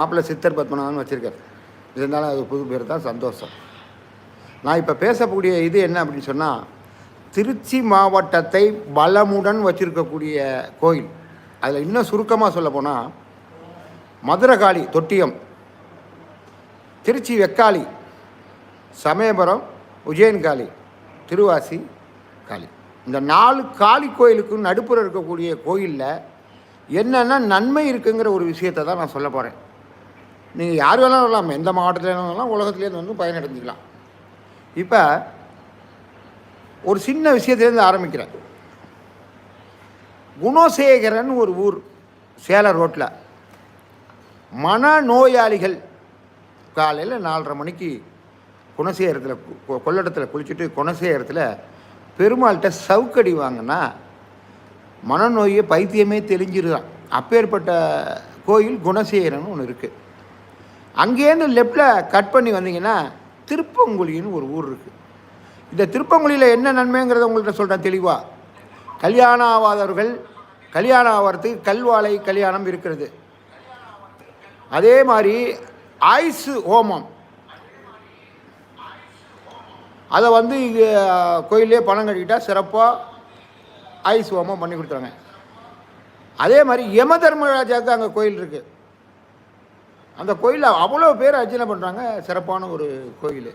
மாப்பிள்ளை சித்தர் பத்மநாதன் வச்சுருக்கார். இருந்தாலும் அது புது பேர் தான் சந்தோஷம். நான் இப்போ பேசக்கூடிய இது என்ன அப்படின்னு சொன்னால் திருச்சி மாவட்டத்தை பலமுடன் வச்சிருக்கக்கூடிய கோயில். அதில் இன்னும் சுருக்கமாக சொல்ல போனால் மதுரகாளி தொட்டியம் திருச்சி வெக்காளி சமயபுரம் உஜயன்காளி திருவாசி காளி. இந்த நாலு காளி கோயிலுக்கும் நடுப்புற இருக்கக்கூடிய கோயிலில் என்னென்ன நன்மை இருக்குங்கிற ஒரு விஷயத்தை தான் நான் சொல்ல போகிறேன் நீங்கள் யார் வேணாலும் வரலாம். எந்த மாவட்டத்தில் வேணாலும் உலகத்துலேருந்து வந்து பயனடைஞ்சிக்கலாம். இப்போ ஒரு சின்ன விஷயத்துலேருந்து ஆரம்பிக்கிறேன். குணசேகரன் ஒரு ஊர் சேலம் ரோட்டில் மனநோயாளிகள் காலையில் நாலரை மணிக்கு குணசேகரத்தில் கொள்ளடத்தில் குளிச்சுட்டு குணசேகரத்தில் பெருமாள்கிட்ட சவுக்கடி வாங்கினா மனநோயை பைத்தியமே தெளிஞ்சிருதான். அப்பேற்பட்ட கோயில் குணசேகரன் ஒன்று இருக்குது அங்கேருந்து லெஃப்டில் கட் பண்ணி வந்தீங்கன்னா திருப்பங்குழின்னு ஒரு ஊர் இருக்குது இந்த திருப்பங்குழியில் என்ன நன்மைங்கிறத உங்கள்கிட்ட சொல்கிறேன் தெளிவாக கல்யாணம் ஆகாதவர்கள் கல்யாணம் ஆகிறதுக்கு கல்வாழை கல்யாணம் இருக்கிறது. அதே மாதிரி ஆயுசு ஹோமம். அதை வந்து இங்கே கோயிலே பணம் கட்டிக்கிட்டால் சிறப்பாக ஆயுசு ஹோமம் பண்ணி கொடுத்துறாங்க அதே மாதிரி யம தர்மராஜாவுக்கு அங்கே கோயில் இருக்குது அந்த கோயிலில் அவ்வளோ பேர் அர்ச்சனை பண்ணுறாங்க சிறப்பான ஒரு கோயில்.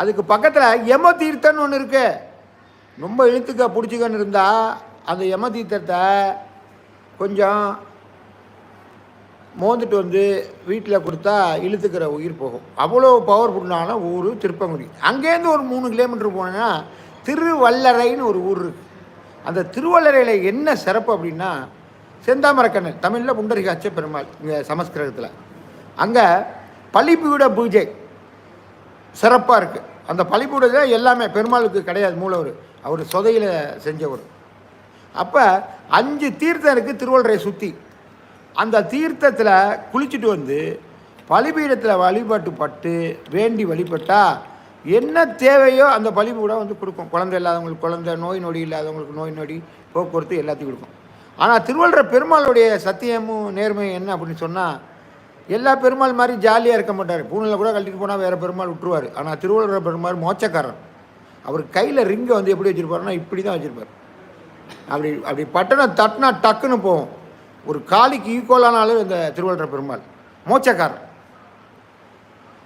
அதுக்கு பக்கத்தில் யம தீர்த்தம்னு ஒன்று இருக்கு. ரொம்ப இழுத்துக்க பிடிச்சிக்கன்னு இருந்தால் அந்த யம தீர்த்தத்தை கொஞ்சம் மோந்துட்டு வந்து வீட்டில் கொடுத்தா இழுத்துக்கிற உயிர் போகும். அவ்வளோ பவர்ஃபுல்லான ஊர் திருப்பங்குடி. அங்கேருந்து ஒரு மூணு கிலோமீட்டர் போனேன்னா திருவல்லறைன்னு ஒரு ஊர் இருக்குது அந்த திருவல்லறையில் என்ன சிறப்பு அப்படின்னா செந்தாமரக்கண்ணன் தமிழில் புண்டரிகாச்ச பெருமாள் இங்கே சமஸ்கிருதத்தில். அங்கே பள்ளிப்பீட பூஜை. சிறப்பாக இருக்குது அந்த பள்ளிப்பீடத்தில் எல்லாமே பெருமாளுக்கு கிடையாது மூலவர். அவர் சொதையில் செஞ்சவர். அப்போ அஞ்சு தீர்த்தம் இருக்குது திருவள்ளரை சுற்றி அந்த தீர்த்தத்தில் குளிச்சுட்டு வந்து பலிபீடத்தில் வழிபாட்டு பட்டு வேண்டி வழிபட்டால் என்ன தேவையோ அந்த பலிபீடம் வந்து கொடுக்கும். குழந்தை இல்லாதவங்களுக்கு குழந்தை நோய் நொடி இல்லாதவங்களுக்கு நோய் நொடி போக்குவரத்து எல்லாத்தையும் கொடுக்கும். ஆனால் திருவள்ளுவர் பெருமாளுடைய சத்தியமும் நேர்மையும் என்ன அப்படின்னு சொன்னால் எல்லா பெருமாள் மாதிரி ஜாலியாக இருக்க மாட்டார். பூனில் கூட கழட்டிட்டு போனால் வேறு பெருமாள் விட்டுருவார் ஆனால் திருவள்ளுவர் பெருமாள் மோச்சக்காரன் அவர் கையில் ரிங்கை வந்து எப்படி வச்சுருப்பாருன்னா இப்படி தான் வச்சுருப்பார். அப்படி அப்படி பட்டனை தட்டினா டக்குன்னு போகும். ஒரு காலிக்கு ஈக்குவலானாலும் இந்த திருவள்ளுவர் பெருமாள். மோச்சக்காரன்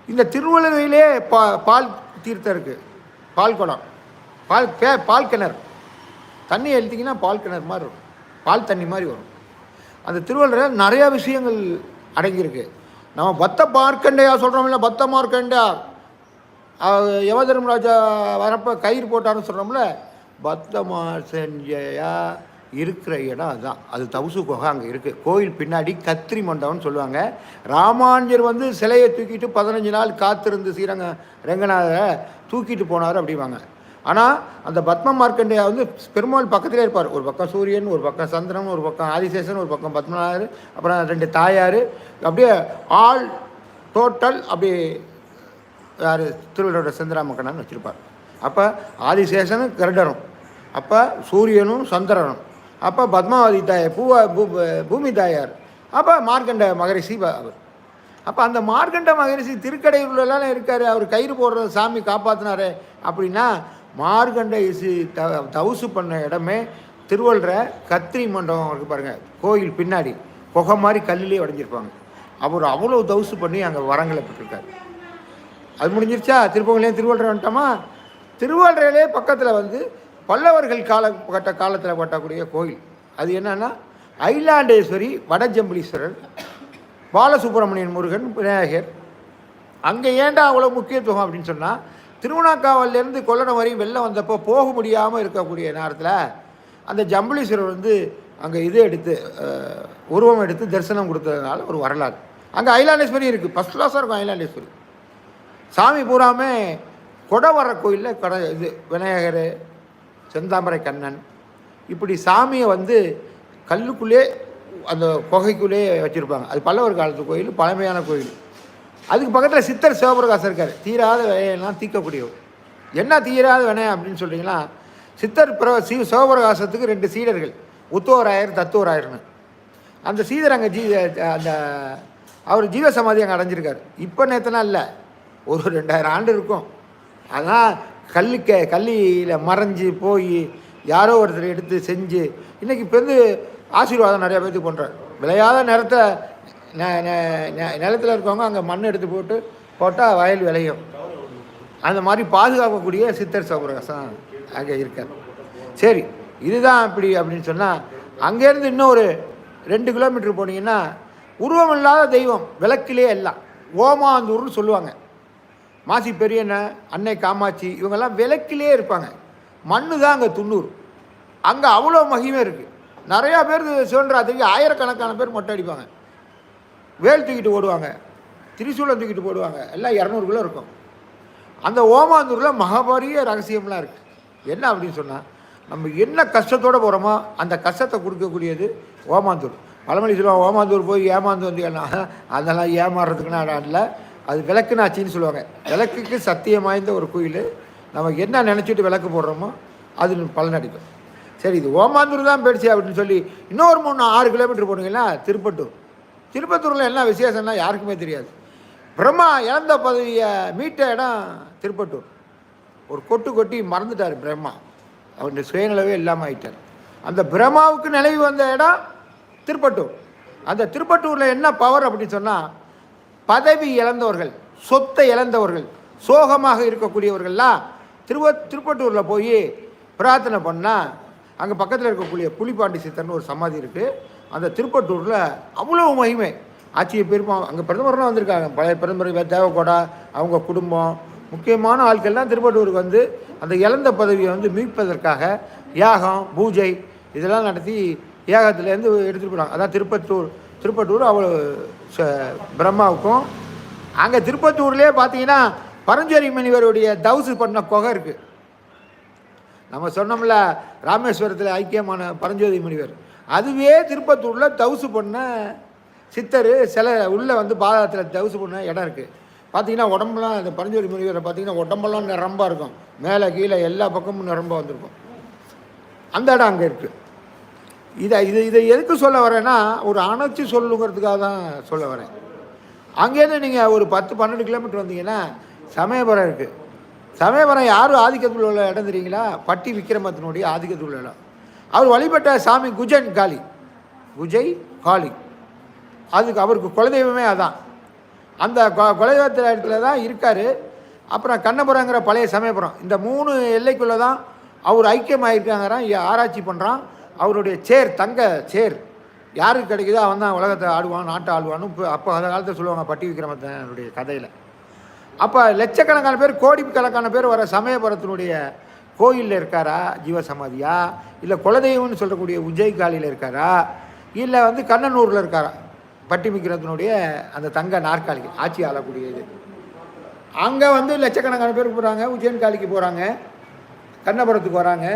இந்த திருவள்ளுவையிலே பா பால் தீர்த்தம் இருக்குது பால் குடம் பால் பே பால் கிணறு. தண்ணி எழுத்திங்கன்னா பால் கிணறு மாதிரி இருக்கும் பால் தண்ணி மாதிரி வரும். அந்த திருவள்ளுவர் நிறையா விஷயங்கள் அடங்கியிருக்கு. நம்ம பத்த மார்க்கண்டையா சொல்கிறோம்ல பத்த மார்க்கண்டா அவ- யமதர்மராஜா வரப்போ கயிறு போட்டான்னு சொல்கிறோம்ல பத்த மார்க்கண்டையா இருக்கிற இடம் அதுதான் அது தவுசு குகை அங்கே இருக்குது கோயில் பின்னாடி கத்திரி மண்டபம்னு சொல்லுவாங்க. ராமானுஜர் வந்து சிலையை தூக்கிட்டு பதினஞ்சு நாள் காத்திருந்து ஸ்ரீரங்க ரெங்கநாதரை தூக்கிட்டு போனார் அப்படிவாங்க ஆனால் அந்த பத்ம மார்க்கண்டேயா வந்து பெருமாள் பக்கத்திலே இருப்பார். ஒரு பக்கம் சூரியன் ஒரு பக்கம் சந்திரன் ஒரு பக்கம் ஆதிசேஷன் ஒரு பக்கம் பத்மநாதர் அப்புறம் ரெண்டு தாயார். அப்படியே ஆல் டோட்டல் அப்படி யார்? திருவள்ளுவரோட செந்தராமக்கண்ணன் வச்சுருப்பார். அப்போ ஆதிசேஷனும் கருடரும். அப்போ சூரியனும் சந்திரனும். அப்போ பத்மாவதி தாயார் பூவா பூ பூமி தாயார். அப்போ மார்க்கண்ட மகரிஷி ப- அவர். அப்போ அந்த மார்க்கண்ட மகரிஷி திருக்கடையூர்லலாம் இருக்கார். அவர் கயிறு போடுற சாமி காப்பாற்றினாரு அப்படின்னா மார்கண்ட இசு த தவுசு பண்ண இடமே திருவள்ளுற கத்திரி மண்டபம் இருக்குது பாருங்கள் கோயில் பின்னாடி புகை மாதிரி கல்லிலே உடஞ்சிருப்பாங்க அவர் அவ்வளோ தவுசு பண்ணி அங்கே வரங்களை பெற்றிருக்காரு. அது முடிஞ்சிருச்சா? திருப்பங்களையும் திருவள்ளுவர் வந்துட்டோமா? திருவள்ளுறையிலே பக்கத்தில் வந்து பல்லவர்கள் கால கட்ட காலத்தில் கட்டக்கூடிய கோயில். அது என்னன்னா ஐலாண்டேஸ்வரி வடஜம்பளீஸ்வரர் பாலசுப்ரமணியன் முருகன் விநாயகர். அங்கே ஏன்டா அவ்வளோ முக்கியத்துவம் அப்படின்னு சொன்னால் திருவண்ணாக்காவிலேருந்து கொல்லடம் வரையும் வெள்ளம் வந்தப்போ போக முடியாமல் இருக்கக்கூடிய நேரத்தில் அந்த ஜம்புளீஸ்வரர் வந்து அங்கே இது எடுத்து உருவம் எடுத்து தரிசனம் கொடுத்ததுனால ஒரு வரலாறு. அங்கே ஐலாண்டேஸ்வரி இருக்குது ஃபஸ்ட் கிளாஸாக இருக்கும் ஐலாண்டேஸ்வரி. சாமி பூராமே கொடவர கோயிலில் கொட இது விநாயகர் செந்தாமரை கண்ணன். இப்படி சாமியை வந்து கல்லுக்குள்ளே அந்த குகைக்குள்ளே வச்சுருப்பாங்க. அது பல்லவர் காலத்து கோயில் பழமையான கோயில். அதுக்கு பக்கத்தில் சித்தர் சிவபிரகாசம் இருக்கார். தீராத வினையெல்லாம் தீர்க்கக்கூடியவர். என்ன தீராத வினை அப்படின்னு சொல்கிறீங்கன்னா சித்தர் பிர சி சிவபிரகாசத்துக்கு ரெண்டு சீடர்கள். உத்தோராயர் தத்துவராயர்னு அந்த சீதர் அங்கே ஜீ அந்த அவர் ஜீவசமாதி அங்கே அடைஞ்சிருக்கார். இப்போ நேற்றுனா இல்லை. ஒரு ரெண்டாயிரம் ஆண்டு இருக்கும். அதான் கல்லுக்க கல்லியில் மறைஞ்சு போய் யாரோ ஒருத்தர் எடுத்து செஞ்சு இன்றைக்கி இப்போ வந்து ஆசீர்வாதம் நிறையா பேர்த்துக்கு பண்ணுறார் விளையாத நேரத்தை நிலத்தில் இருக்கவங்க அங்கே மண் எடுத்து போட்டு போட்டால் வயல் விளையும். அந்த மாதிரி பாதுகாக்கக்கூடிய சித்தர் சௌரகசம் அங்கே இருக்கார். சரி இதுதான் இப்படி அப்படின்னு சொன்னால் அங்கேருந்து இன்னும் ஒரு ரெண்டு கிலோமீட்டர் போனீங்கன்னா உருவம் இல்லாத தெய்வம் விளக்கிலே எல்லாம் ஓமாந்தூர்னு சொல்லுவாங்க. மாசி பெரியண்ண அன்னை காமாட்சி இவங்கெல்லாம் விளக்கிலே இருப்பாங்க. மண்ணு தான் அங்கே துண்ணூறு. அங்கே அவ்வளோ மகிமை இருக்குது நிறையா பேர் சிவன்ராத்திரிக்கு ஆயிரக்கணக்கான பேர் மொட்டை அடிப்பாங்க. வேல் தூக்கிட்டு ஓடுவாங்க. திரிசூலம் தூக்கிட்டு போடுவாங்க. எல்லாம் இரநூறு கிலோ இருக்கும். அந்த ஓமாந்தூரில் மகாபாரிய ரகசியம்லாம் இருக்குது என்ன அப்படின்னு சொன்னால் நம்ம என்ன கஷ்டத்தோடு போகிறோமோ அந்த கஷ்டத்தை கொடுக்கக்கூடியது ஓமாந்தூர். பழமொழி சொல்லுவாங்க ஓமாந்தூர் போய் ஏமாந்து வந்தீங்கன்னா அதெல்லாம் ஏமாறுறதுக்குன்னு இடம் இல்லை. அது விளக்குனாச்சின்னு சொல்லுவாங்க. விளக்குக்கு சத்தியம் வாய்ந்த ஒரு கோயில். நம்ம என்ன நினச்சிட்டு விளக்கு போடுறோமோ அது பலனடிக்கும் சரி இது ஓமாந்தூர் தான் போயிடுச்சு அப்படின்னு சொல்லி இன்னொரு மூணு ஆறு கிலோமீட்டர் போனீங்கன்னா திருப்பட்டூர். திருப்பத்தூரில் என்ன விசேஷம்னா யாருக்குமே தெரியாது. பிரம்மா இழந்த பதவியை மீட்ட இடம் திருப்பட்டூர் ஒரு கொட்டு கொட்டி மறந்துட்டார் பிரம்மா. அவருடைய சுயநிலவே இல்லாமல் ஆயிட்டார். அந்த பிரம்மாவுக்கு நிலவி வந்த இடம் திருப்பட்டூர் அந்த திருப்பட்டூரில் என்ன பவர் அப்படின்னு சொன்னால் பதவி இழந்தவர்கள் சொத்தை இழந்தவர்கள் சோகமாக இருக்கக்கூடியவர்கள்லாம் திருவ திருப்பட்டூரில் போய் பிரார்த்தனை பண்ணால் அங்கே பக்கத்தில் இருக்கக்கூடிய புலிபாண்டி சித்தர்னு ஒரு சமாதி இருக்குது அந்த திருப்பட்டூரில் அவ்வளோ மகிமை. ஆட்சியை பெருமாள் அங்கே பிரதமர்லாம் வந்திருக்காங்க. பழைய பிரதமர் தேவகோடா அவங்க குடும்பம். முக்கியமான ஆட்கள்லாம் திருப்பட்டூருக்கு வந்து அந்த இழந்த பதவியை வந்து மீட்பதற்காக யாகம் பூஜை இதெல்லாம் நடத்தி யாகத்துலேருந்து எடுத்துகிட்டு போனாங்க. அதான் திருப்பத்தூர் திருப்பட்டூர் அவ்வளோ ச பிரம்மாவுக்கும். அங்கே திருப்பத்தூர்லேயே பார்த்தீங்கன்னா பரஞ்சேரி முனிவருடைய தவுசு பண்ண குகை இருக்குது நம்ம சொன்னோம்ல ராமேஸ்வரத்தில் ஐக்கியமான பரஞ்சோதி முனிவர் அதுவே திருப்பத்தூரில் தவுசு பண்ண சித்தர் சில உள்ளே வந்து பாதத்தில் தவுசு பண்ண இடம் இருக்குது பார்த்தீங்கன்னா உடம்புலாம் அந்த பரஞ்சோரி முனிவரை பார்த்தீங்கன்னா உடம்பெல்லாம் நிரம்பாக இருக்கும். மேலே கீழே எல்லா பக்கமும் நிரம்ப வந்திருக்கும். அந்த இடம் அங்கே இருக்குது இதை இதை இதை எதுக்கு சொல்ல வரேன்னா ஒரு அணைச்சி சொல்லுங்கிறதுக்காக தான் சொல்ல வரேன். அங்கேருந்து நீங்கள் ஒரு பத்து பன்னெண்டு கிலோமீட்டர் வந்தீங்கன்னா சமயபுரம் இருக்குது சமயபுரம் யாரும் ஆதிக்கத்தில் உள்ள இடம் தெரியுங்களா? பட்டி விக்ரமத்தினுடைய ஆதிக்கத்தில் உள்ள இடம். அவர் வழிபட்ட சாமி குஜன் காளி. குஜை காளி. அதுக்கு அவருக்கு குலதெய்வமே அதான். அந்த குலதெய்வத்தில் இடத்துல தான் இருக்கார். அப்புறம் கண்ணபுரங்கிற பழைய சமயபுரம். இந்த மூணு எல்லைக்குள்ளே தான் அவர் ஐக்கியமாயிருக்காங்கிறான் ஆராய்ச்சி பண்ணுறான் அவருடைய சேர் தங்க சேர். யாருக்கு கிடைக்குதோ அவன் தான் உலகத்தை ஆடுவான் நாட்டை ஆடுவான்னு இப்போ அப்போ அந்த காலத்தில் சொல்லுவாங்க பட்டி விக்ரமத்தனுடைய கதையில். அப்போ லட்சக்கணக்கான பேர் கோடிக்கணக்கான பேர் வர சமயபுரத்தினுடைய கோயிலில் இருக்காரா? ஜீவசமாதியா? இல்லை குலதெய்வம்னு சொல்லக்கூடிய உஜய்காலியில் இருக்காரா? இல்லை வந்து கண்ணனூரில் இருக்காரா? பட்டிமிக்கிறதுனுடைய அந்த தங்க நாற்காலி ஆட்சி ஆளக்கூடியது அங்கே வந்து லட்சக்கணக்கான பேர் போகிறாங்க உஜயன்காலிக்கு போகிறாங்க கண்ணபுரத்துக்கு வராங்க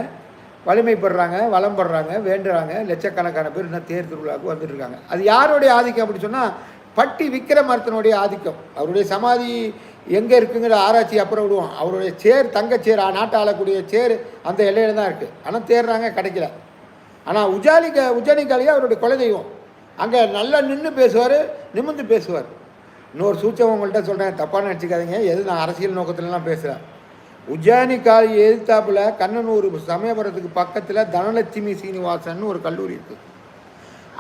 வலிமைப்படுறாங்க வளம் படுறாங்க வேண்டுறாங்க லட்சக்கணக்கான பேர் இன்னும் தேர் திருவிழாவுக்கு வந்துட்டுருக்காங்க அது யாருடைய ஆதிக்கம் அப்படி சொன்னால் பட்டி விக்ரமார்த்தனுடைய ஆதிக்கம். அவருடைய சமாதி எங்கே இருக்குங்கிற ஆராய்ச்சி அப்புறம் விடுவோம். அவருடைய சேர் தங்கச்சேர் ஆ- நாட்டை ஆளக்கூடிய சேர் அந்த எல்லையில் தான் இருக்குது ஆனால் தேடுறாங்க கிடைக்கல. ஆனால் உஜாலிக உஜானிக்காலியே அவருடைய குலதெய்வம் அங்கே நல்லா நின்று பேசுவார் நிமிர்ந்து பேசுவார். இன்னொரு சூச்சம் உங்கள்கிட்ட சொல்கிறேன் தப்பாக நினச்சிக்காதீங்க. எது நான் அரசியல் நோக்கத்துலலாம் பேசுகிறேன் உஜானி காலி எதிர்த்தாப்புல கண்ணனூர் சமயபுரத்துக்கு பக்கத்தில் தனலட்சுமி சீனிவாசன் ஒரு கல்லூரி இருக்குது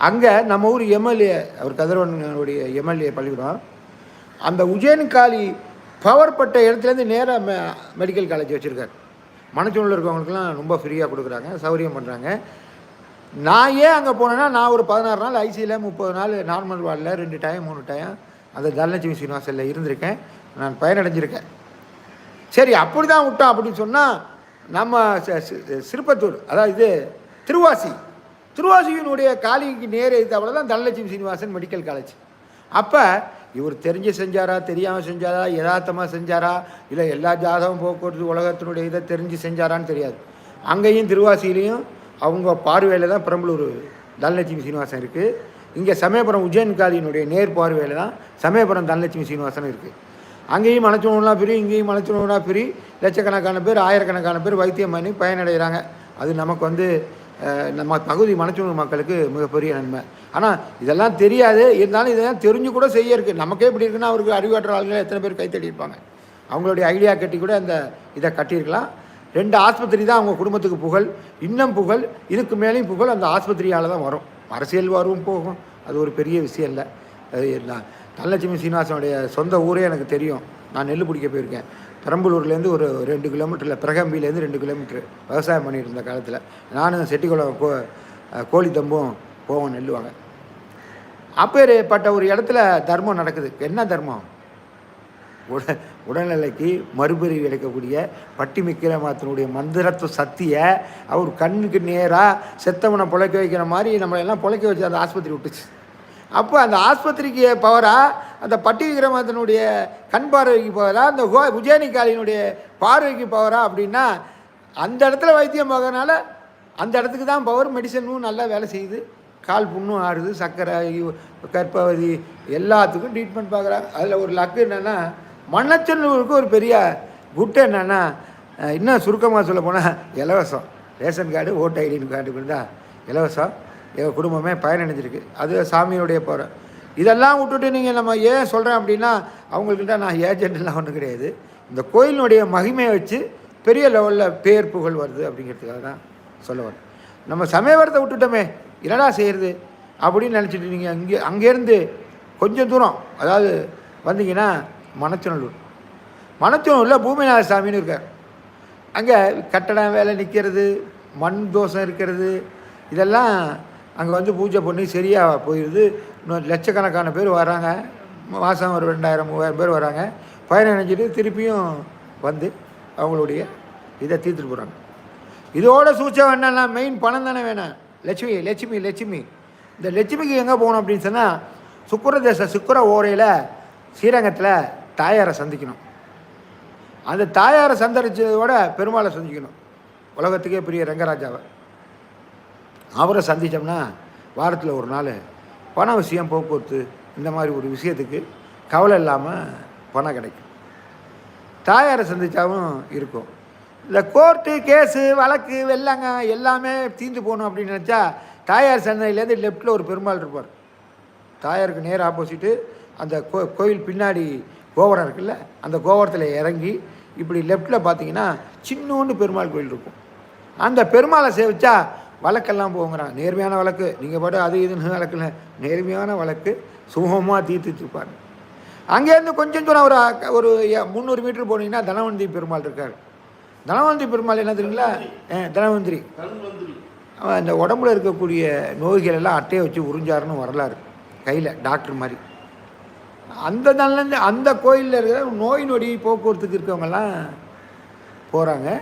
அங்கே நம்ம ஊர் எம்எல்ஏ அவர் கதிரவனுடைய எம்எல்ஏ பள்ளிக்கூடம். அந்த உஜயன் காளி பவர் பட்ட இடத்துலேருந்து நேராக மெ மெடிக்கல் காலேஜ் வச்சுருக்காரு. மனச்சூழலில் இருக்கவங்களுக்குலாம் ரொம்ப ஃப்ரீயாக கொடுக்குறாங்க சௌகரியம் பண்ணுறாங்க நான் ஏன் அங்கே போனேன்னா நான் ஒரு பதினாறு நாள் ஐசியில் முப்பது நாள் நார்மல் வார்டில் ரெண்டு டைம் மூணு டைம் அந்த தனலட்சுமி சீனிவாசலில் இருந்திருக்கேன். நான் பயனடைஞ்சிருக்கேன். சரி அப்படி தான் விட்டோம் அப்படின்னு சொன்னால் நம்ம சிற்பத்தூர் அதாவது இது திருவாசி திருவாசியினுடைய காலிக்கு நேர் அவ்வளோ தான் தனலட்சுமி சீனிவாசன் மெடிக்கல் காலேஜ் அப்போ இவர் தெரிஞ்சு செஞ்சாரா தெரியாமல் செஞ்சாரா யதார்த்தமாக செஞ்சாரா இல்லை எல்லா ஜாதகம் போக்குவரத்து உலகத்தினுடைய இதை தெரிஞ்சு செஞ்சாரான்னு தெரியாது. அங்கேயும் திருவாசியிலையும் அவங்க பார்வையில் தான் பெரம்பலூர் தனலட்சுமி சீனிவாசன் இருக்குது இங்கே சமயபுரம் உஜயன்காலியினுடைய நேர் பார்வையில் தான் சமயபுரம் தனலட்சுமி சீனிவாசன் இருக்குது அங்கேயும் மலைச்சுணவுனா பிரி இங்கேயும் மலைச்சுணவுனா பிரி லட்சக்கணக்கான பேர் ஆயிரக்கணக்கான பேர் வைத்தியம் பண்ணி பயனடைகிறாங்க. அது நமக்கு வந்து நம்ம பகுதி மனச்சூழல் மக்களுக்கு மிகப்பெரிய நன்மை. ஆனால் இதெல்லாம் தெரியாது. இருந்தாலும் இதெல்லாம் தெரிஞ்சு கூட செய்ய இருக்குது நமக்கே இப்படி இருக்குன்னா அவருக்கு அறிவாற்றல் ஆளுங்க எத்தனை பேர் கைத்தடி இருப்பாங்க. அவங்களுடைய ஐடியா கட்டி கூட அந்த இதை கட்டியிருக்கலாம். ரெண்டு ஆஸ்பத்திரி தான் அவங்க குடும்பத்துக்கு புகழ். இன்னும் புகழ். இதுக்கு மேலேயும் புகழ் அந்த ஆஸ்பத்திரியால் தான் வரும். அரசியல் வரும் போகும். அது ஒரு பெரிய விஷயம் இல்லை. அது நான் தனலட்சுமி சீனிவாசனுடைய சொந்த ஊரே எனக்கு தெரியும். நான் நெல் பிடிக்க போயிருக்கேன். பெரம்பலூர்லேருந்து ஒரு ரெண்டு கிலோமீட்டரில் பிரகம்பிலேருந்து ரெண்டு கிலோமீட்டர் விவசாயம் பண்ணிட்டு இருந்த காலத்தில். நானும் செட்டிக்குளம் கோ கோழி தம்பும் போவோம் நெல்லுவாங்க. அப்பேற்பட்ட ஒரு இடத்துல தர்மம் நடக்குது. என்ன தர்மம்? உட உடல்நிலைக்கு மறுபெறி கிடைக்கக்கூடிய பட்டி மிக்கிரமாத்தினுடைய மந்திரத்துவ சக்தியை அவர் கண்ணுக்கு நேராக செத்தவனை பொழைக்க வைக்கிற மாதிரி நம்மளெல்லாம் எல்லாம் வச்சு அந்த ஆஸ்பத்திரி விட்டுச்சு. அப்போ அந்த ஆஸ்பத்திரிக்கு பவராக அந்த பட்டி விக்ரமத்தினுடைய கண் பார்வைக்கு போகிறதா அந்த ஹோ உஜயனிகாலினுடைய பார்வைக்கு பவரா அப்படின்னா அந்த இடத்துல வைத்தியம் பார்க்கறனால அந்த இடத்துக்கு தான் பவர் மெடிசனும் நல்லா வேலை செய்யுது. கால் புண்ணும் ஆடுது சர்க்கரை கற்பவதி எல்லாத்துக்கும் ட்ரீட்மெண்ட் பார்க்குறாங்க. அதில் ஒரு லக்கு என்னென்னா மண்ணச்சநல்லூருக்கு ஒரு பெரிய குட்டு என்னென்னா இன்னும் சுருக்கமாக சொல்ல போனால் இலவசம். ரேஷன் கார்டு ஓட்டு ஐடி கார்டு இருந்தால் இலவசம். எங்கள் குடும்பமே பயனடைஞ்சிருக்கு. அது சாமியோடைய போகிற இதெல்லாம் விட்டுட்டு நீங்கள் நம்ம ஏன் சொல்கிறேன் அப்படின்னா அவங்கக்கிட்ட நான் ஏஜென்ட்லாம் ஒன்றும் கிடையாது. இந்த கோயிலினுடைய மகிமையை வச்சு பெரிய லெவலில் பேர் புகழ் வருது அப்படிங்கிறதுக்காக தான் சொல்ல வரேன் நம்ம சமயவரத்தை விட்டுட்டோமே என்னடா செய்கிறது அப்படின்னு நினச்சிட்டு நீங்கள் அங்கே அங்கேருந்து கொஞ்சம் தூரம் அதாவது வந்தீங்கன்னா மணச்சநல்லூர். மணச்சநல்லூரில் பூமிநாத சாமின்னு இருக்கார். அங்கே கட்டடம் வேலை நிற்கிறது மண் தோஷம் இருக்கிறது இதெல்லாம் அங்கே வந்து பூஜை பண்ணி சரியாக போயிடுது. லட்சக்கணக்கான பேர் வராங்க. மாதம் ஒரு ரெண்டாயிரம் மூவாயிரம் பேர் வராங்க. பயணம் நினைச்சிட்டு திருப்பியும் வந்து அவங்களுடைய இதை தீர்த்துட்டு போகிறாங்க இதோட சூச்சம் என்னன்னா மெயின் பணம் தானே வேணும். லட்சுமி லட்சுமி லட்சுமி. இந்த லட்சுமிக்கு எங்கே போகணும் அப்படின்னு சொன்னால் சுக்கர தேச சுக்கர ஓரையில் ஸ்ரீரங்கத்தில் தாயாரை சந்திக்கணும். அந்த தாயாரை சந்தரிச்சதோட பெருமாளை சந்திக்கணும். உலகத்துக்கே பெரிய ரங்கராஜாவை. அவரை சந்தித்தோம்னா வாரத்தில் ஒரு நாள் பண விஷயம் போக்குவரத்து இந்த மாதிரி ஒரு விஷயத்துக்கு கவலை இல்லாமல் பணம் கிடைக்கும். தாயாரை சந்தித்தாவும் இருக்கும். இந்த கோர்ட்டு கேஸு வழக்கு வெள்ளங்க எல்லாமே தீர்ந்து போகணும் அப்படின்னு நினச்சா தாயார் சந்தையிலேருந்து லெஃப்ட்டில் ஒரு பெருமாள் இருப்பார். தாயாருக்கு நேர் ஆப்போசிட்டு அந்த கோ கோயில் பின்னாடி கோபுரம் இருக்குல்ல அந்த கோபுரத்தில் இறங்கி இப்படி லெஃப்ட்டில் பார்த்தீங்கன்னா சின்னோண்டு பெருமாள் கோயில் இருக்கும். அந்த பெருமாளை சேவிச்சா வழக்கெல்லாம் போங்கிறான். நேர்மையான வழக்கு. நீங்கள் பாட்டு அது இதுன்னு வழக்கில். நேர்மையான வழக்கு சுகமாக தீர்த்துட்ருப்பார். அங்கேருந்து கொஞ்சம் தூரம் ஒரு ஒரு முந்நூறு மீட்டர் போனீங்கன்னா தனவந்தி பெருமாள் இருக்கார். தனவந்தி பெருமாள் என்ன தெரியுங்களா? ஆ, தனவந்திரி. அவன் இந்த உடம்புல இருக்கக்கூடிய நோய்கள் எல்லாம் அட்டையை வச்சு உறிஞ்சாருன்னு வரலாறு. கையில் டாக்டர் மாதிரி. அந்த நல்ல அந்த கோயிலில் இருக்கிற நோய் நொடி போக்குவரத்துக்கு இருக்கவங்கெல்லாம் போகிறாங்க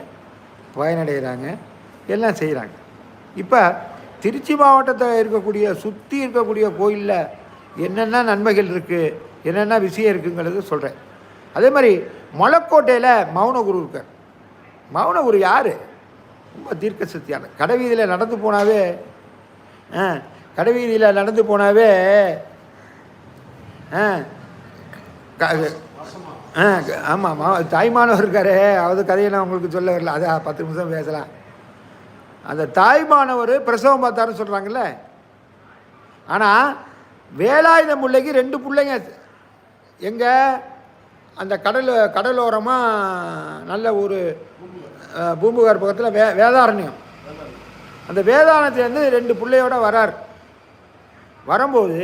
பயனடைகிறாங்க எல்லாம் செய்கிறாங்க இப்போ திருச்சி மாவட்டத்தில் இருக்கக்கூடிய சுற்றி இருக்கக்கூடிய கோயிலில் என்னென்ன நன்மைகள் இருக்குது என்னென்ன விஷயம் இருக்குங்கிறது சொல்கிறேன் அதே மாதிரி மலைக்கோட்டையில் மௌனகுரு இருக்கார். மௌனகுரு யார்? ரொம்ப தீர்க்க சக்தியான கடைவீதியில் நடந்து போனாவே ஆ கடைவீதியில் நடந்து போனாவே ஆ க- ஆ ஆமாம் தாய்மானவர் இருக்காரு அவது கதையை நான் உங்களுக்கு சொல்ல வரல. அதான் பத்து நிமிஷம் பேசலாம். அந்த தாய்மானவர் பிரசவம் பார்த்தாருன்னு சொல்கிறாங்கல்ல ஆனால் வேலாயுத முல்லைக்கு ரெண்டு பிள்ளைங்க. எங்கே? அந்த கடல் கடலோரமாக நல்ல ஒரு பூம்புகார் பக்கத்தில் வே வேதாரண்யம். அந்த வேதாரணத்துலேருந்து ரெண்டு பிள்ளையோட வரார். வரும்போது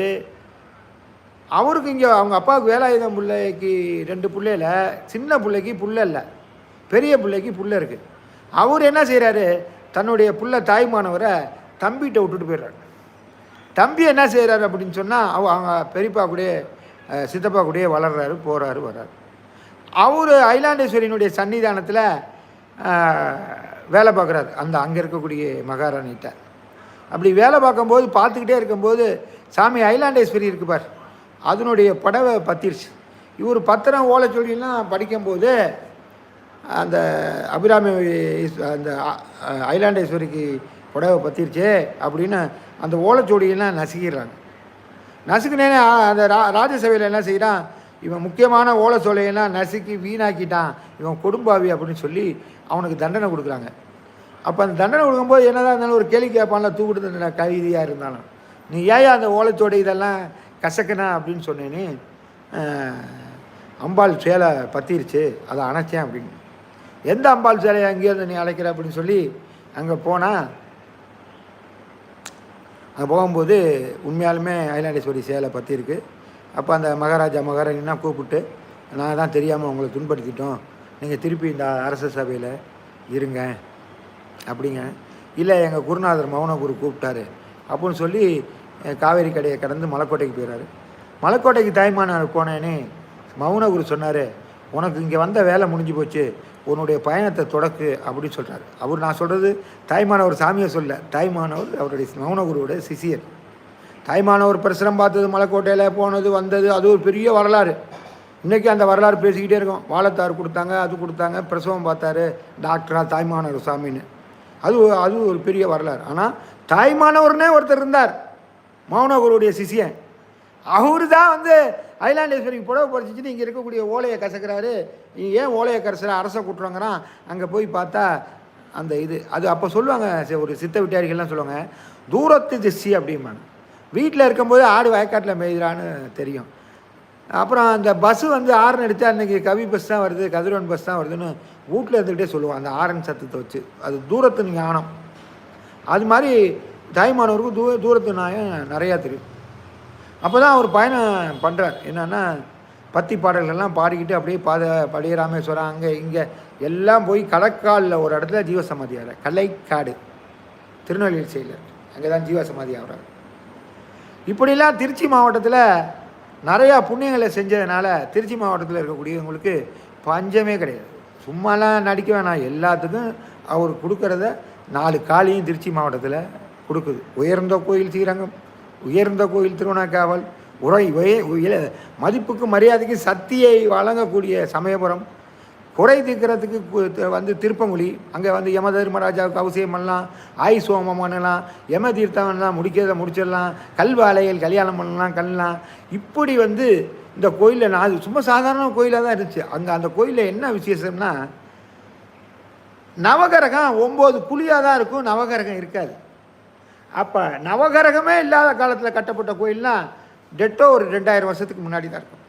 அவருக்கு இங்கே அவங்க அப்பாவுக்கு வேலாயுதம் பிள்ளைக்கு ரெண்டு பிள்ளையில சின்ன பிள்ளைக்கு புள்ள இல்லை. பெரிய பிள்ளைக்கு புள்ள இருக்குது அவர் என்ன செய்கிறாரு தன்னுடைய புள்ள தாய்மானவரை தம்பிகிட்ட விட்டுட்டு போயிடுறாரு. தம்பி என்ன செய்கிறாரு அப்படின்னு சொன்னால் அவ அவங்க பெரியப்பா கூடயே சித்தப்பா கூடயே வளர்கிறாரு போகிறாரு வர்றாரு. அவர் ஐலாண்டேஸ்வரியினுடைய சன்னிதானத்தில் வேலை பார்க்குறாரு. அந்த அங்கே இருக்கக்கூடிய மகாராணிகிட்ட. அப்படி வேலை பார்க்கும்போது பார்த்துக்கிட்டே இருக்கும்போது சாமி ஐலாண்டேஸ்வரி இருக்குப்பார் அதனுடைய படவை பத்திருச்சு. இவர் பத்திரம் ஓலைச்சொல்லிலாம் படிக்கும்போது அந்த அபிராமி அந்த ஐலாண்டேஸ்வரிக்கு புடவை பற்றிருச்சே அப்படின்னு அந்த ஓலைச்சோடியெல்லாம் நசுக்கிடுறாங்க. நசுக்குனே அந்த ரா ராஜசபையில் என்ன செய்கிறான் இவன் முக்கியமான ஓலை சோலையெல்லாம் நசுக்கி வீணாக்கிட்டான். இவன் கொடும்பாவி அப்படின்னு சொல்லி அவனுக்கு தண்டனை கொடுக்குறாங்க. அப்போ அந்த தண்டனை கொடுக்கும்போது என்னதான் இருந்தாலும் ஒரு கேள்வி கேட்பான்ல தூக்கிட்டு கைதியாக இருந்தாலும். நீ ஏன் அந்த ஓலைச்சோடை இதெல்லாம் கசக்குனா அப்படின்னு சொன்னேன்னு அம்பாள் சேலை பத்திருச்சு அதை அணைச்சேன் அப்படின்னு. எந்த அம்பாள் சேலையை அங்கேயிருந்து நீ அழைக்கிற அப்படின்னு சொல்லி அங்கே போனால் அங்கே போகும்போது உண்மையாலுமே அயலாண்டேஸ்வரி சேலை பற்றி இருக்குது அப்போ அந்த மகாராஜா மகாராணினா கூப்பிட்டு நான் தான் தெரியாமல் உங்களை துன்படுத்திட்டோம். நீங்கள் திருப்பி இந்த அரச சபையில் இருங்க. அப்படிங்க. இல்லை எங்கள் குருநாதர் மௌனகுரு கூப்பிட்டாரு. அப்படின்னு சொல்லி காவேரி கடையை கடந்து மலைக்கோட்டைக்கு போயிடுறாரு மலைக்கோட்டைக்கு தாய்மான போனேன்னு மௌனகுரு சொன்னார் உனக்கு இங்கே வந்த வேலை முடிஞ்சு போச்சு. உன்னுடைய பயணத்தை தொடக்கு அப்படின்னு சொல்கிறார் அவர் நான் சொல்கிறது தாய்மானவர் சாமியை சொல்ல தாய்மானவர் அவருடைய மௌனகுருவோட சிசியர் தாய்மானவர் பிரசுரம் பார்த்தது மலைக்கோட்டையில் போனது வந்தது அது ஒரு பெரிய வரலாறு. இன்றைக்கி அந்த வரலாறு பேசிக்கிட்டே இருக்கோம். வாழைத்தார் கொடுத்தாங்க அது கொடுத்தாங்க பிரசவம் பார்த்தாரு டாக்டரா தாய்மானவர் சாமின்னு. அது அது ஒரு பெரிய வரலாறு. ஆனால் தாய்மானவர்னே ஒருத்தர் இருந்தார். மௌனகுருவுடைய சிசியன் அவரு தான் வந்து ஐலாண்டேஸ்வரிக்கு புடவை பறிச்சிட்டு இங்கே இருக்கக்கூடிய ஓலையை கசக்கிறாரு. நீ ஏன் ஓலையை கரைசல அரசை கூட்டுறாங்கன்னா அங்கே போய் பார்த்தா அந்த இது அது அப்போ சொல்லுவாங்க ஒரு சித்த விட்டாரிகள்லாம் சொல்லுவாங்க தூரத்து திசி அப்படிம்பாங்க. வீட்டில் இருக்கும்போது ஆடு வயக்காட்டில் மேய்கிறான்னு தெரியும். அப்புறம் அந்த பஸ்ஸு வந்து ஆரன் எடுத்து அன்றைக்கி கவி பஸ் தான் வருது கதிரவன் பஸ் தான் வருதுன்னு வீட்டில் இருந்துக்கிட்டே சொல்லுவாங்க அந்த ஆரன் சத்தத்தை வச்சு. அது தூரத்து ஞானம். அது மாதிரி தாய்மானவருக்கும் தூ தூரத்து நியாயம் நிறையா தெரியும். அப்போ தான் அவர் பயணம் பண்ணுறார் என்னென்னா பத்தி பாடல்கள்லாம் பாடிக்கிட்டு அப்படியே பாத படிய ராமேஸ்வரம் அங்கே இங்கே எல்லாம் போய் கடற்காலில் ஒரு இடத்துல ஜீவசமாதி ஆகிறார் கலைக்காடு திருநெல்வேலி சைடில். அங்கே தான் ஜீவசமாதி ஆகிறார். இப்படிலாம் திருச்சி மாவட்டத்தில் நிறையா புண்ணியங்களை செஞ்சதுனால திருச்சி மாவட்டத்தில் இருக்கக்கூடியவங்களுக்கு பஞ்சமே கிடையாது. சும்மாலாம் நடிக்க வேணாம். எல்லாத்துக்கும் அவர் கொடுக்கறத நாலு காலையும் திருச்சி மாவட்டத்தில் கொடுக்குது. உயர்ந்த கோயில் ஸ்ரீரங்கம். உயர்ந்த கோயில் திருவண்ணாக்காவல் உரை மதிப்புக்கு மரியாதைக்கு சக்தியை வழங்கக்கூடிய சமயபுரம் குறை தீர்க்கிறதுக்கு வந்து திருப்பங்குழி அங்கே வந்து யம தர்மராஜாவுக்கு அவசியம் பண்ணலாம் ஆயுஷ் ஹோமம் பண்ணலாம் யம தீர்த்தம்லாம் முடிக்கிறத முடிச்சிடலாம் கல்வாலைகள் கல்யாணம் பண்ணலாம் கல்லாம் இப்படி வந்து இந்த கோயிலில் நான் அது சும்மா சாதாரண கோயிலாக தான் இருந்துச்சு. அங்கே அந்த கோயிலில் என்ன விசேஷம்னா நவகரகம் ஒம்பது குழியாக தான் இருக்கும் நவகரகம் இருக்காது. அப்போ நவகரகமே இல்லாத காலத்தில் கட்டப்பட்ட கோயில்லாம் டெட்டோ ஒரு ரெண்டாயிரம் வருஷத்துக்கு முன்னாடி தான் இருக்கும்.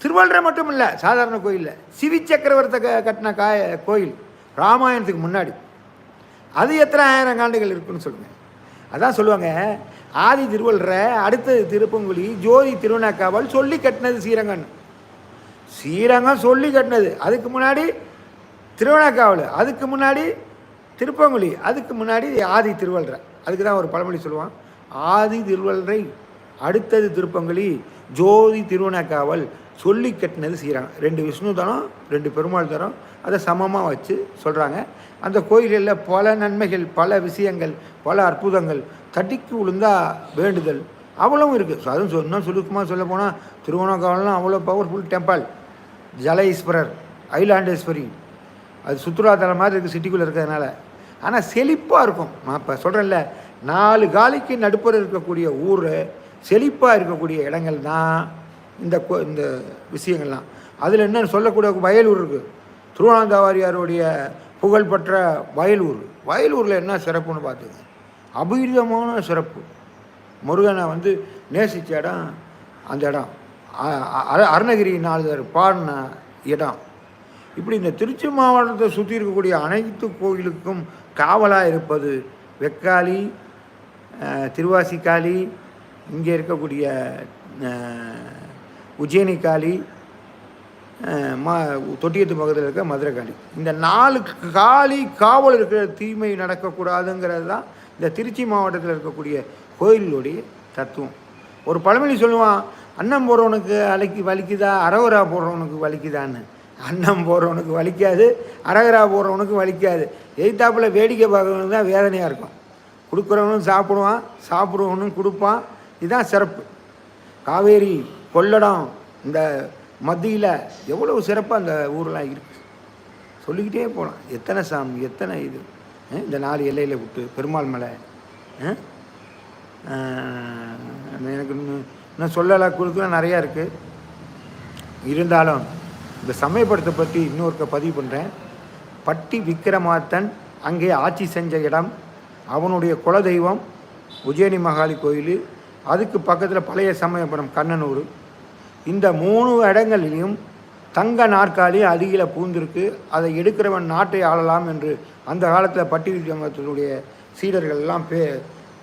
திருவள்ளுவர் மட்டும் இல்லை சாதாரண கோயிலில். சிவி சக்கரவர்த்த க கட்டின காய கோயில் ராமாயணத்துக்கு முன்னாடி. அது எத்தனை ஆயிரம் ஆண்டுகள் இருக்குன்னு சொல்லுங்கள் அதான் சொல்லுவாங்க ஆதி திருவள்ளுவரை அடுத்தது திருப்பங்குழி ஜோதி திருவண்ணாக்காவல் சொல்லி கட்டினது ஸ்ரீரங்கன் ஸ்ரீரங்கம் சொல்லி கட்டினது. அதுக்கு முன்னாடி திருவண்ணாக்காவல் அதுக்கு முன்னாடி திருப்பங்குழி அதுக்கு முன்னாடி ஆதி திருவள்ளுவர். அதுக்கு தான் ஒரு பழமொழி சொல்லுவான். ஆதி திருவள்ளுவரை அடுத்தது திருப்பங்களி ஜோதி திருவண்ணாக்காவல் சொல்லி கட்டினது செய்கிறாங்க ரெண்டு விஷ்ணு தரம் ரெண்டு பெருமாள் தரம் அதை சமமாக வச்சு சொல்கிறாங்க அந்த கோயில்களில் பல நன்மைகள் பல விஷயங்கள் பல அற்புதங்கள் தட்டிக்கு விழுந்தா வேண்டுதல் அவ்வளவும் இருக்குது அதுவும் சொன்னால் சுருக்கமாக சொல்ல போனால் திருவண்ணாக்காவலாம் அவ்வளோ பவர்ஃபுல் டெம்பிள் ஜல ஈஸ்வரர் ஐலாண்டேஸ்வரி. அது சுற்றுலாத்தலம் மாதிரி இருக்குது சிட்டிக்குள்ளே இருக்கிறதுனால. ஆனால் செழிப்பாக இருக்கும். நான் இப்போ சொல்கிறேன்ல நாலு காலிக்கு நடுப்புற இருக்கக்கூடிய ஊர் செழிப்பாக இருக்கக்கூடிய இடங்கள் தான் இந்த கோ- இந்த விஷயங்கள்லாம். அதில் என்னன்னு சொல்லக்கூடிய வயலூர் இருக்குது திருவண்ணாந்தாவாரியாருடைய புகழ்பெற்ற வயலூர். வயலூரில் என்ன சிறப்புன்னு பார்த்துங்க. அபீதமான சிறப்பு. முருகனை வந்து நேசித்த இடம் அந்த இடம். அருணகிரி நாளிதர் பாடின இடம். இப்படி இந்த திருச்சி மாவட்டத்தை சுற்றி இருக்கக்கூடிய அனைத்து கோயிலுக்கும் காவலாக இருப்பது வெக்காளி திருவாசிக்காளி இங்கே இருக்கக்கூடிய அஹ், காளி மா தொட்டியத்து பக்கத்தில் இருக்க மதுரை காளி இந்த நாலு காளி காவல் இருக்கிற தீமை நடக்கக்கூடாதுங்கிறது தான் இந்த திருச்சி மாவட்டத்தில் இருக்கக்கூடிய கோயிலுடைய தத்துவம். ஒரு பழமொழி சொல்லுவான் அன்னம் போடுறவனுக்கு அலைக்கு வலிக்குதா? அரவரா போடுறவனுக்கு வலிக்குதான்னு. அன்னம் போடுறவனுக்கு வலிக்காது அரகரா போடுறவனுக்கு வலிக்காது. எய்த்தாப்பில் வேடிக்கை பார்க்கறவனுக்கு தான் வேதனையாக இருக்கும். கொடுக்குறவனும் சாப்பிடுவான் சாப்பிடுவனும் கொடுப்பான். இதுதான் சிறப்பு. காவேரி கொள்ளடம் இந்த மத்தியில் எவ்வளவு சிறப்பாக அந்த ஊரெலாம் இருக்குது சொல்லிக்கிட்டே போகலாம் எத்தனை சாமி எத்தனை இது? இந்த நாலு எல்லையில் விட்டு பெருமாள் மலை. எனக்கு இன்னும் இன்னும் சொல்லலாம் கொடுக்கலாம் நிறையா இருக்குது இருந்தாலும் இந்த சமயப்படத்தை பற்றி இன்னொருக்க பதிவு பண்ணுறேன் பட்டி விக்கிரமாத்தன் அங்கே ஆட்சி செஞ்ச இடம். அவனுடைய குலதெய்வம் உஜயனி மகாளி கோயில். அதுக்கு பக்கத்தில் பழைய சமயபுரம் கண்ணனூர். இந்த மூணு இடங்களிலும் தங்க நாற்காலி அருகில் பூந்திருக்கு. அதை எடுக்கிறவன் நாட்டை ஆளலாம் என்று அந்த காலத்தில் பட்டி சங்கத்தினுடைய சீடர்கள் எல்லாம் பே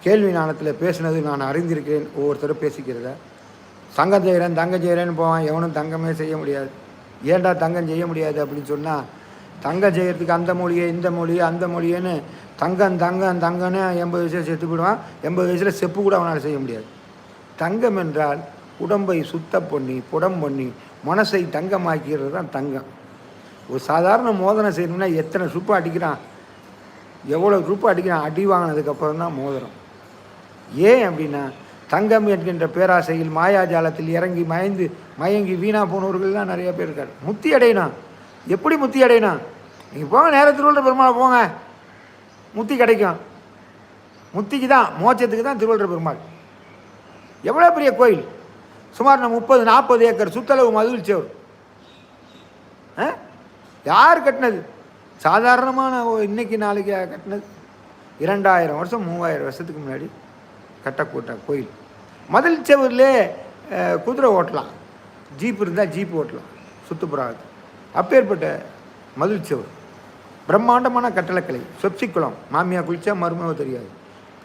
கேள்வி ஞானத்தில் பேசினது நான் அறிந்திருக்கிறேன். ஒவ்வொருத்தரும் பேசிக்கிறத. சங்கம் செய்கிறேன் தங்கம் செய்கிறேன்னு போவான். எவனும் தங்கமே செய்ய முடியாது. ஏன்டா தங்கம் செய்ய முடியாது அப்படின்னு சொன்னால் தங்கம் செய்கிறதுக்கு அந்த மொழியை இந்த மொழியை அந்த மொழியேன்னு தங்கம் தங்கம் தங்கன்னு எண்பது வயசில் செத்து போயிடுவான். எண்பது வயசில் செப்பு கூட அவனால் செய்ய முடியாது. தங்கம் என்றால் உடம்பை சுத்தம் பண்ணி புடம் பண்ணி மனசை தங்கமாக்கிறது தான் தங்கம். ஒரு சாதாரண மோதனம் செய்யணும்னா எத்தனை சுப்பு அடிக்கிறான்? எவ்வளோ சுப்பு அடிக்கிறான்? அடி வாங்கினதுக்கப்புறம் தான் மோதிரம். ஏன் அப்படின்னா தங்கம் என்கின்ற பேராசையில் மாயாஜாலத்தில் இறங்கி மயந்து மயங்கி வீணா போனவர்கள்லாம் நிறைய பேர் இருக்காரு. முத்தி அடையணும் எப்படி முத்தி அடையணும் நீங்கள் போங்க நேரத்தில் உள்ள பெருமாளை போங்க. முத்தி கிடைக்கும். முத்திக்கு தான் மோட்சத்துக்கு தான் திருவள்ளுவர் பெருமாள். எவ்வளோ பெரிய கோயில்? சுமார் நம்ம முப்பது நாற்பது ஏக்கர் சுத்தளவு மதுவில் சேவர் ஆ? யார் கட்டினது? சாதாரணமான இன்னைக்கு நாளைக்கு கட்டினது? இரண்டாயிரம் வருஷம் மூவாயிரம் வருஷத்துக்கு முன்னாடி. கட்டக்கூட்ட கோயில். மதில் செவர்லே குதிரை ஓட்டலாம். ஜீப் இருந்தால் ஜீப் ஓட்டலாம். சுற்றுப்புறாது அப்பேற்பட்ட மதில் செவர். பிரம்மாண்டமான கட்டளக்கலை சொப்சி குளம் மாமியா குளித்தா மருமக தெரியாது.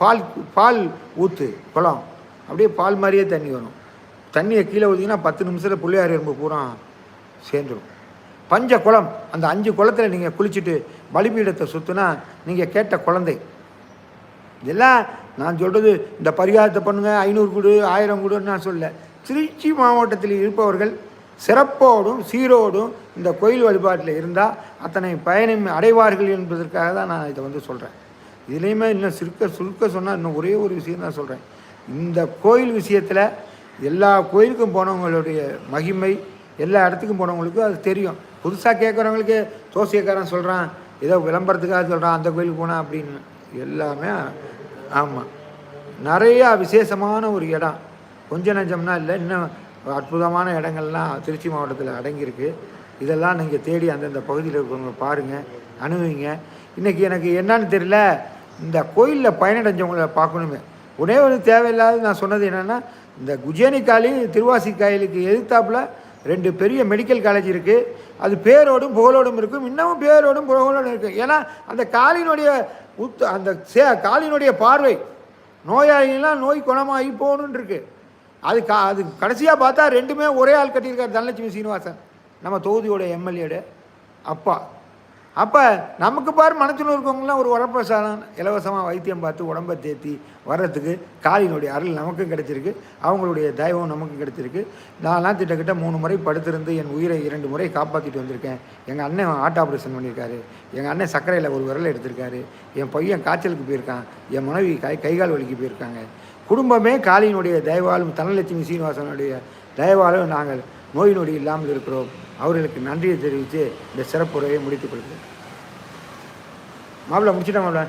பால் பால் ஊற்று குளம். அப்படியே பால் மாதிரியே தண்ணி வரும். தண்ணியை கீழே ஊற்றிங்கன்னா பத்து நிமிஷத்தில் பிள்ளையார் எறும்பு பூரா சேர்ந்துடும் பஞ்ச குளம். அந்த அஞ்சு குளத்தில் நீங்கள் குளிச்சுட்டு பலிபீடத்தை சுற்றுனா நீங்கள் கேட்ட குழந்தை. இதெல்லாம் நான் சொல்கிறது இந்த பரிகாரத்தை பண்ணுங்கள் ஐநூறு கொடு ஆயிரம் கொடுன்னு நான் சொல்ல திருச்சி மாவட்டத்தில் இருப்பவர்கள் சிறப்போடும் சீரோடும் இந்த கோயில் வழிபாட்டில் இருந்தால் அத்தனை பயணம் அடைவார்கள் என்பதற்காக தான் நான் இதை வந்து சொல்கிறேன் இதுலேயுமே இன்னும் சுருக்க சுருக்க சொன்னால் இன்னும் ஒரே ஒரு விஷயம் தான் சொல்கிறேன் இந்த கோயில் விஷயத்தில் எல்லா கோயிலுக்கும் போனவங்களுடைய மகிமை எல்லா இடத்துக்கும் போனவங்களுக்கும் அது தெரியும். புதுசாக கேட்குறவங்களுக்கு தோசியக்காரன் சொல்கிறான் ஏதோ விளம்பரத்துக்காக சொல்கிறான் அந்த கோயிலுக்கு போனால் அப்படின்னு. எல்லாமே ஆமாம் நிறையா விசேஷமான ஒரு இடம். கொஞ்ச நஞ்சம்னா இல்லை இன்னும் அற்புதமான இடங்கள்லாம் திருச்சி மாவட்டத்தில் அடங்கியிருக்கு. இதெல்லாம் நீங்கள் தேடி அந்தந்த பகுதியில் இருக்கிறவங்க பாருங்கள் அணுகுவீங்க இன்றைக்கி எனக்கு என்னன்னு தெரியல இந்த கோயிலில் பயனடைஞ்சவங்கள பார்க்கணுமே. உடனே ஒரு தேவையில்லாத நான் சொன்னது என்னென்னா இந்த குஜேனிக்காலி காளி திருவாசி காயிலுக்கு எதிர்த்தாப்புல ரெண்டு பெரிய மெடிக்கல் காலேஜ் இருக்குது அது பேரோடும் புகழோடும் இருக்கும் இன்னமும் பேரோடும் புகழோடும் இருக்கும். ஏன்னா அந்த காலினுடைய உத்து அந்த சே காலினுடைய பார்வை. நோயாளிகள்லாம் நோய் குணமாகி போகணுன்னு இருக்கு அது கா அது கடைசியாக பார்த்தா ரெண்டுமே ஒரே ஆள் கட்டியிருக்கார் தனலட்சுமி சீனிவாசன். நம்ம தொகுதியோட எம்எல்ஏட அப்பா. அப்போ நமக்கு பாரு மனசில் இருக்கவங்களாம் ஒரு வரப்பிரசாதம் இலவசமாக வைத்தியம் பார்த்து உடம்பை தேத்தி வர்றதுக்கு காளியினுடைய அருள் நமக்கும் கிடைச்சிருக்கு அவங்களுடைய தெய்வம் நமக்கும் கிடைச்சிருக்கு. நான்லாம் திட்டக்கிட்ட மூணு முறை படுத்திருந்து என் உயிரை இரண்டு முறை காப்பாற்றிட்டு வந்திருக்கேன். எங்கள் அண்ணன் ஹார்ட் ஆப்ரேஷன் பண்ணியிருக்காரு. எங்கள் அண்ணன் சர்க்கரையில் ஒரு விரல் எடுத்திருக்காரு. என் பையன் காய்ச்சலுக்கு போயிருக்கான். என் மனைவி கை கைகால் வலிக்கு போயிருக்காங்க. குடும்பமே காளியினுடைய தயவாலும் தனலட்சுமி சீனிவாசனுடைய தயவாலும் நாங்கள் நோய் நொடி இல்லாமல் இருக்கிறோம். அவர்களுக்கு நன்றியை தெரிவித்து இந்த சிறப்புரையை முடித்துக் கொள்கிறேன். மாப்பிள்ள முடிச்சுட்டா மாப்பிள்ள?